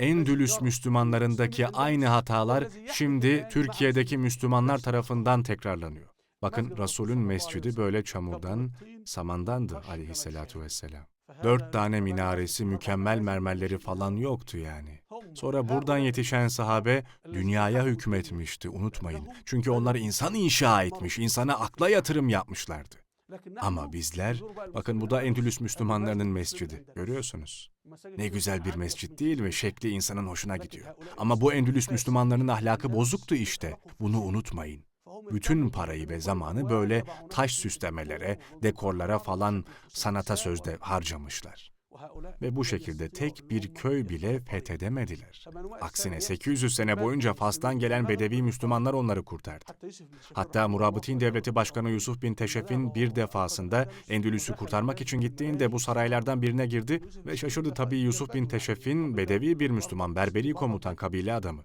Endülüs Müslümanlarındaki aynı hatalar şimdi Türkiye'deki Müslümanlar tarafından tekrarlanıyor. Bakın Resul'ün mescidi böyle çamurdan, samandandı aleyhissalatu vesselam. Dört tane minaresi, mükemmel mermerleri falan yoktu yani. Sonra buradan yetişen sahabe dünyaya hükmetmişti, unutmayın. Çünkü onlar insan inşa etmiş, insana akla yatırım yapmışlardı. Ama bizler, bakın bu da Endülüs Müslümanlarının mescidi, görüyorsunuz. Ne güzel bir mescit değil mi? Şekli insanın hoşuna gidiyor. Ama bu Endülüs Müslümanlarının ahlakı bozuktu işte. Bunu unutmayın. Bütün parayı ve zamanı böyle taş süslemelere, dekorlara falan sanata sözde harcamışlar. Ve bu şekilde tek bir köy bile fethedemediler. Aksine 800 sene boyunca Fas'tan gelen Bedevi Müslümanlar onları kurtardı. Hatta Murabıtin Devleti Başkanı Yusuf bin Teşef'in bir defasında Endülüs'ü kurtarmak için gittiğinde bu saraylardan birine girdi ve şaşırdı tabii Yusuf bin Teşef'in Bedevi bir Müslüman, Berberi komutan kabile adamı.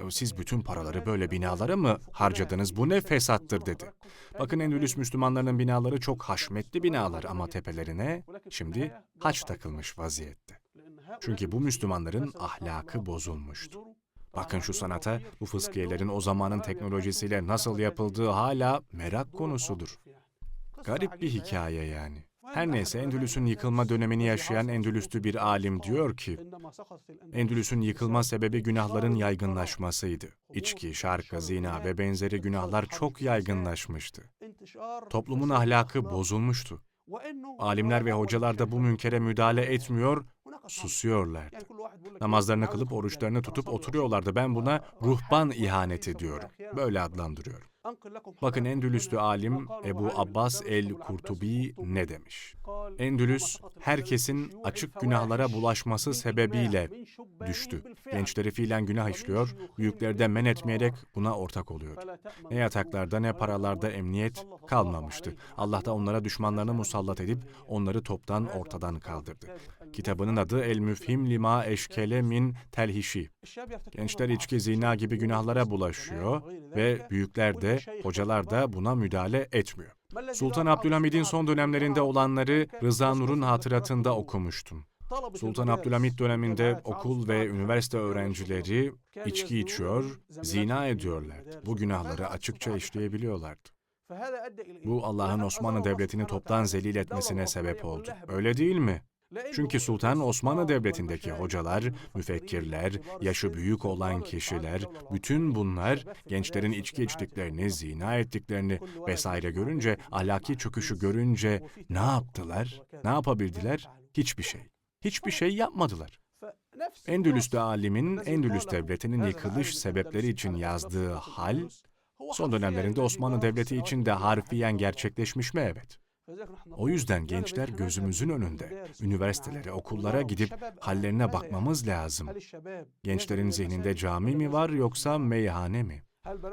"Ya Siz bütün paraları böyle binalara mı harcadınız? Bu ne fesattır dedi. Bakın Endülüs Müslümanlarının binaları çok haşmetli binalar ama tepelerine şimdi haç takılmış vaziyette. Çünkü bu Müslümanların ahlakı bozulmuştu. Bakın şu sanata, bu fıskiyelerin o zamanın teknolojisiyle nasıl yapıldığı hala merak konusudur. Garip bir hikaye yani. Her neyse Endülüs'ün yıkılma dönemini yaşayan Endülüslü bir alim diyor ki, Endülüs'ün yıkılma sebebi günahların yaygınlaşmasıydı. İçki, şarkı, zina ve benzeri günahlar çok yaygınlaşmıştı. Toplumun ahlakı bozulmuştu. Alimler ve hocalar da bu münkere müdahale etmiyor, susuyorlardı. Namazlarını kılıp oruçlarını tutup oturuyorlardı. Ben buna ruhban ihaneti diyorum. Böyle adlandırıyorum. Bakın Endülüslü alim Ebu Abbas el-Kurtubi ne demiş? Endülüs, herkesin açık günahlara bulaşması sebebiyle düştü. Gençleri fiilen günah işliyor, büyükleri de men etmeyerek buna ortak oluyor. Ne yataklarda ne paralarda emniyet kalmamıştı. Allah da onlara düşmanlarını musallat edip onları toptan ortadan kaldırdı. Kitabının adı El Müfhim Lima Eşkele Min Telhişi. Gençler içki, zina gibi günahlara bulaşıyor ve büyükler de, hocalar da buna müdahale etmiyor. Sultan Abdülhamid'in son dönemlerinde olanları Rıza Nur'un hatıratında okumuştum. Sultan Abdülhamid döneminde okul ve üniversite öğrencileri içki içiyor, zina ediyorlardı. Bu günahları açıkça işleyebiliyorlardı. Bu Allah'ın Osmanlı Devleti'ni toptan zelil etmesine sebep oldu. Öyle değil mi? Çünkü Sultan Osmanlı Devleti'ndeki hocalar, müfekkirler, yaşı büyük olan kişiler, bütün bunlar gençlerin içki içtiklerini, zina ettiklerini vesaire görünce, ahlaki çöküşü görünce ne yaptılar? Ne yapabildiler? Hiçbir şey. Hiçbir şey yapmadılar. Endülüs'te alimin Endülüs Devleti'nin yıkılış sebepleri için yazdığı hal, son dönemlerinde Osmanlı Devleti için de harfiyen gerçekleşmiş mi? Evet. O yüzden gençler gözümüzün önünde. Üniversitelere, okullara gidip hallerine bakmamız lazım. Gençlerin zihninde cami mi var yoksa meyhane mi?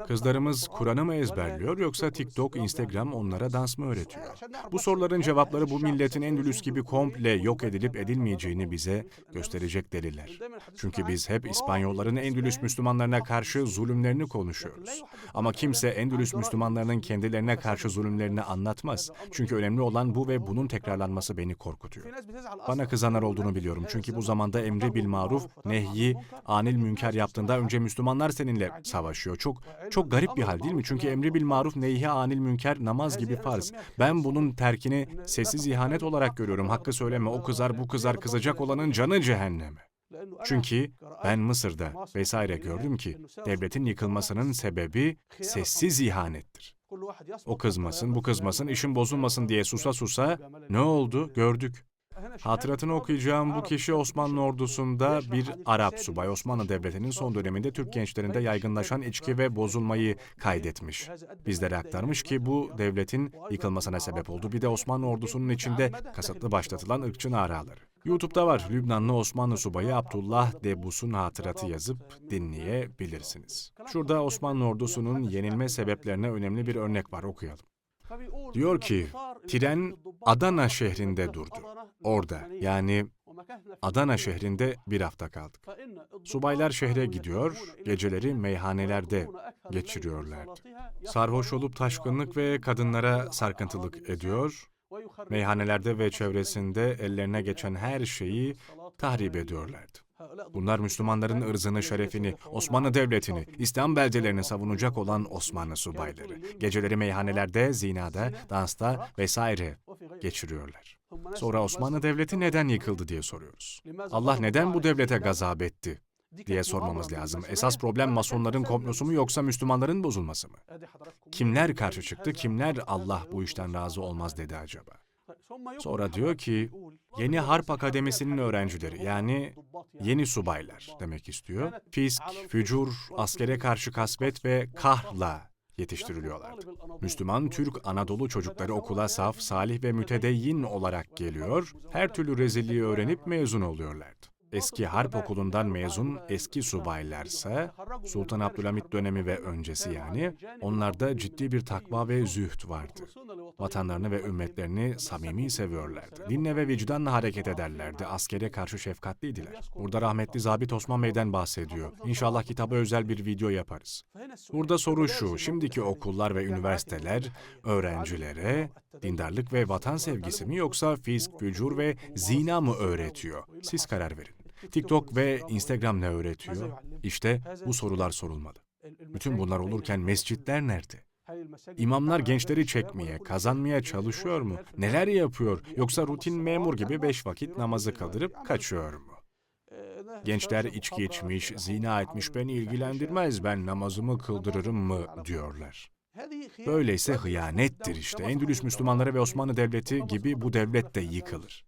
Kızlarımız Kur'an'ı mı ezberliyor yoksa TikTok, Instagram onlara dans mı öğretiyor? Bu soruların cevapları bu milletin Endülüs gibi komple yok edilip edilmeyeceğini bize gösterecek deliller. Çünkü biz hep İspanyolların Endülüs Müslümanlarına karşı zulümlerini konuşuyoruz. Ama kimse Endülüs Müslümanlarının kendilerine karşı zulümlerini anlatmaz. Çünkü önemli olan bu ve bunun tekrarlanması beni korkutuyor. Bana kızanlar olduğunu biliyorum. Çünkü bu zamanda emri bil maruf, nehyi, anil münker yaptığında önce Müslümanlar seninle savaşıyor. Çok çok garip bir hal değil mi? Çünkü emri bil maruf, neyhi anil münker namaz gibi farz. Ben bunun terkini sessiz ihanet olarak görüyorum. Hakkı söyleme, o kızar bu kızar kızacak olanın canı cehenneme. Çünkü ben Mısır'da vesaire gördüm ki devletin yıkılmasının sebebi sessiz ihanettir. O kızmasın, bu kızmasın, işin bozulmasın diye susa susa ne oldu gördük. Hatıratını okuyacağım bu kişi Osmanlı ordusunda bir Arap subay. Osmanlı Devleti'nin son döneminde Türk gençlerinde yaygınlaşan içki ve bozulmayı kaydetmiş. Bizlere aktarmış ki bu devletin yıkılmasına sebep oldu. Bir de Osmanlı ordusunun içinde kasıtlı başlatılan ırkçı naraları. YouTube'da var. Lübnanlı Osmanlı subayı Abdullah Debus'un hatıratı yazıp dinleyebilirsiniz. Şurada Osmanlı ordusunun yenilme sebeplerine önemli bir örnek var okuyalım. Diyor ki, tren Adana şehrinde durdu. Orada yani Adana şehrinde bir hafta kaldık. Subaylar şehre gidiyor, geceleri meyhanelerde geçiriyorlardı. Sarhoş olup taşkınlık ve kadınlara sarkıntılık ediyor, meyhanelerde ve çevresinde ellerine geçen her şeyi tahrip ediyorlardı. Bunlar Müslümanların ırzını, şerefini, Osmanlı Devleti'ni, İslam beldelerini savunacak olan Osmanlı subayları. Geceleri meyhanelerde, zinada, dansta vesaire geçiriyorlar. Sonra Osmanlı Devleti neden yıkıldı diye soruyoruz. Allah neden bu devlete gazap etti diye sormamız lazım. Esas problem masonların komplosu mu yoksa Müslümanların bozulması mı? Kimler karşı çıktı, kimler Allah bu işten razı olmaz dedi acaba? Sonra diyor ki yeni harp akademisinin öğrencileri yani yeni subaylar demek istiyor. Fisk, fücur, askere karşı kasvet ve kahrla yetiştiriliyorlardı. Müslüman Türk Anadolu çocukları okula saf, salih ve mütedeyyin olarak geliyor, her türlü rezilliği öğrenip mezun oluyorlardı. Eski harp okulundan mezun eski subaylarsa Sultan Abdülhamit dönemi ve öncesi yani onlarda ciddi bir takva ve zühd vardı. Vatanlarını ve ümmetlerini samimi seviyorlardı. Dinle ve vicdanla hareket ederlerdi. Askere karşı şefkatliydiler. Burada rahmetli Zabit Osman Bey'den bahsediyor. İnşallah kitaba özel bir video yaparız. Burada soru şu, şimdiki okullar ve üniversiteler öğrencilere dindarlık ve vatan sevgisi mi yoksa fisk, fücur ve zina mı öğretiyor? Siz karar verin. TikTok ve Instagram ne öğretiyor? İşte bu sorular sorulmalı. Bütün bunlar olurken mescitler nerede? İmamlar gençleri çekmeye, kazanmaya çalışıyor mu? Neler yapıyor? Yoksa rutin memur gibi beş vakit namazı kaldırıp kaçıyor mu? Gençler içki içmiş, zina etmiş, beni ilgilendirmez, ben namazımı kıldırırım mı diyorlar. Böyleyse hıyanettir işte. Endülüs Müslümanları ve Osmanlı Devleti gibi bu devlet de yıkılır.